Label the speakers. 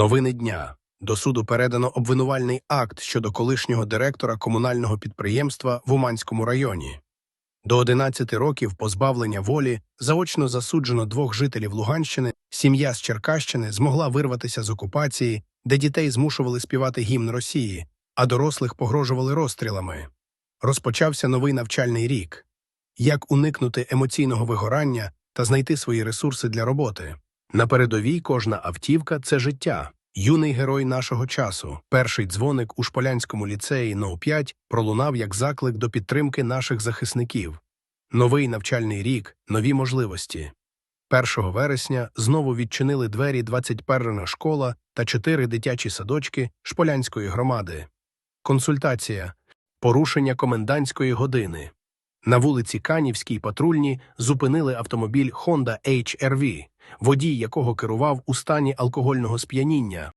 Speaker 1: Новини дня. До суду передано обвинувальний акт щодо колишнього директора комунального підприємства в Уманському районі. До 11 років позбавлення волі заочно засуджено двох жителів Луганщини. Сім'я з Черкащини змогла вирватися з окупації, де дітей змушували співати гімн Росії, а дорослих погрожували розстрілами. Розпочався новий навчальний рік. Як уникнути емоційного вигорання та знайти свої ресурси для роботи? На передовій кожна автівка це життя. Юний герой нашого часу. Перший дзвоник у Шполянському ліцеї НОУ 5 пролунав як заклик до підтримки наших захисників. Новий навчальний рік, нові можливості. 1 вересня знову відчинили двері 21 школа та 4 дитячі садочки Шполянської громади. Консультація. Порушення комендантської години. На вулиці Канівській патрульні зупинили автомобіль Honda HR-V, водій якого керував у стані алкогольного сп'яніння.